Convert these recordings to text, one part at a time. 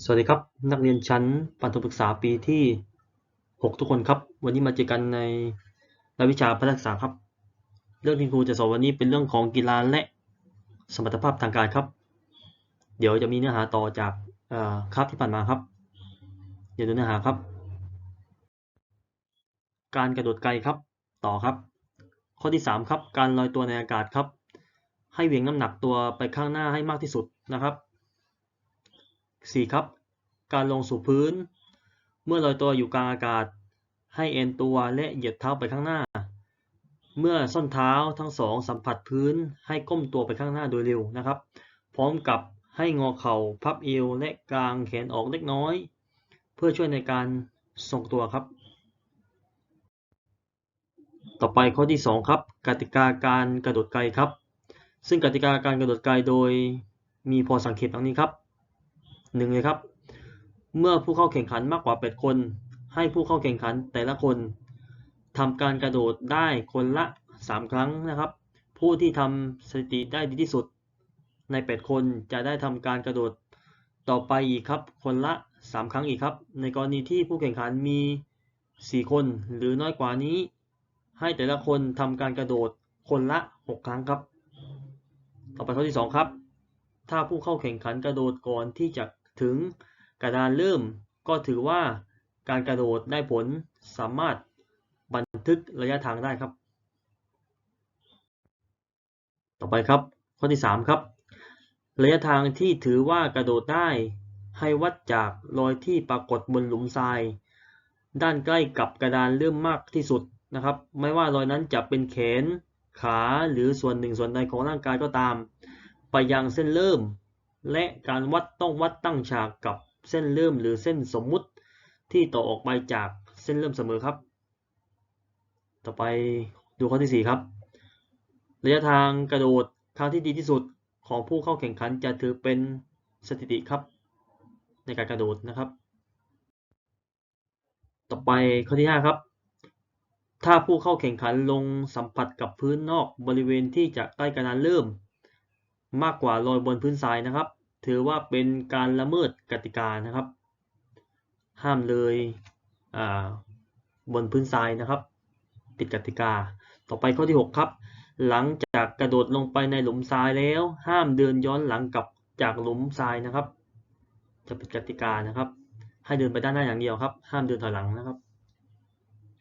สวัสดีครับ นักเรียนชั้นประถมศึกษาปีที่ 6 ทุกคนครับ วันนี้มาเจอกันในรายวิชาพัฒนศึกษาครับ เรื่องที่ครูจะสอนวันนี้เป็นเรื่องของกีฬาและสมรรถภาพทางกายครับ เดี๋ยวจะมีเนื้อหาต่อจากคาบที่ผ่านมาครับ เดี๋ยวดูเนื้อหาครับ การกระโดดไกลครับ ต่อครับ ข้อที่ 3 ครับ การลอยตัวในอากาศครับ ให้เหวี่ยงน้ำหนักตัวไปข้างหน้าให้มากที่สุดนะครับ 4. ครับ การลงสู่พื้น เมื่อลอยตัวอยู่กลางอากาศ ให้เอ็นตัวและเหยียดเท้าไปข้างหน้า เมื่อส้นเท้าทั้งสองสัมผัสพื้นให้ก้มตัวไปข้างหน้าโดยเร็วนะครับ พร้อมกับให้งอเข่าพับเอวและกลางแขนออกเล็กน้อย เพื่อช่วยในการทรงตัวครับ ต่อไปข้อที่ 2 ครับ กติกาการกระโดดไกลครับ ซึ่งกติกาการกระโดดไกลโดยมีพอสังเกตดังนี้ครับ หนึ่งเลยครับ เมื่อผู้เข้าแข่งขันมากกว่า 8 คน ให้ผู้เข้าแข่งขันแต่ละคนทำการกระโดดได้คนละ 3 ครั้งนะครับ ผู้ที่ทำสถิติได้ดีที่สุด ใน 8 คนจะได้ทำการกระโดดต่อไปอีกครับ คนละ 3 ครั้งอีกครับ ในกรณีที่ผู้แข่งขันมี 4 คนหรือน้อยกว่านี้ ให้แต่ละคนทำการกระโดดคนละ 6 ครั้งครับ ต่อไปข้อที่ 2 ครับ ถ้าผู้เข้าแข่งขันกระโดดก่อนที่จะ ถึงกระดานเริ่ม ก็ถือว่าการกระโดดได้ผลสามารถบันทึกระยะทางได้ครับ ต่อไปครับ ข้อที่ 3 ครับ ระยะทางที่ถือว่ากระโดดได้ให้วัดจากรอยที่ปรากฏบนหลุมทราย ด้านใกล้กับกระดานเริ่มมากที่สุดนะครับ ไม่ว่ารอยนั้นจะเป็นแขน ขาหรือส่วนหนึ่งส่วนใดของร่างกายก็ตาม ไปยังเส้นเริ่ม และการวัดต้องวัดตั้งฉากกับเส้นเริ่มหรือเส้นสมมุติที่ต่อออกไปจากเส้นเริ่มเสมอครับ ต่อไปดูข้อที่ 4 ครับ ระยะทางกระโดดทางที่ดีที่สุดของผู้เข้าแข่งขันจะถือเป็นสถิติครับ ในการกระโดดนะครับ ต่อไปข้อที่ 5 ครับ ถ้าผู้เข้าแข่งขันลงสัมผัสกับพื้นนอกบริเวณที่จะใกล้กระดานเริ่ม มากกว่ารอยบนพื้นทรายนะครับ ถือว่าเป็นการละเมิดกติกานะครับ ห้ามเลยบนพื้นทรายนะครับผิดกติกา ต่อไปข้อที่ 6 ครับ หลังจากกระโดดลงไปในหลุมทรายแล้ว ห้ามเดินย้อนหลังกลับจากหลุมทรายนะครับ จะผิดกติกานะครับ ให้เดินไปด้านหน้าอย่างเดียวครับ ห้ามเดินถอยหลังนะครับ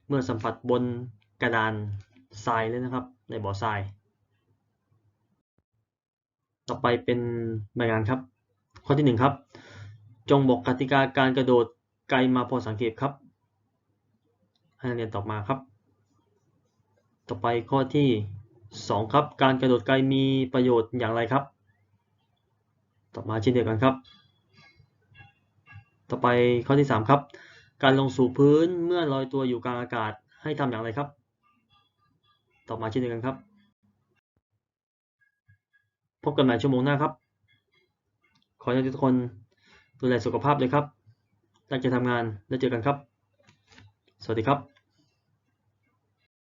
เมื่อสัมผัสบนกระดานทรายเลยนะครับ ในบ่อทราย ต่อไปเป็นใบงานครับ ข้อที่ 1 ครับ จงบอกกติกาการกระโดดไกลมาพอสังเกตครับให้นักเรียนตอบมาครับ ต่อไปข้อที่ 2 ครับ การกระโดดไกลมีประโยชน์อย่างไรครับ ตอบมาเช่นเดียวกันครับ ต่อไปข้อที่ 3 ครับ การลงสู่พื้นเมื่อลอยตัวอยู่กลางอากาศให้ทำอย่างไรครับ ตอบมาเช่นเดียวกันครับ พบกันใหม่ชั่วโมงหน้าครับ ขอให้ทุกคนดูแลสุขภาพเลยครับ ตั้งใจทำงานแล้วเจอกันครับ สวัสดีครับ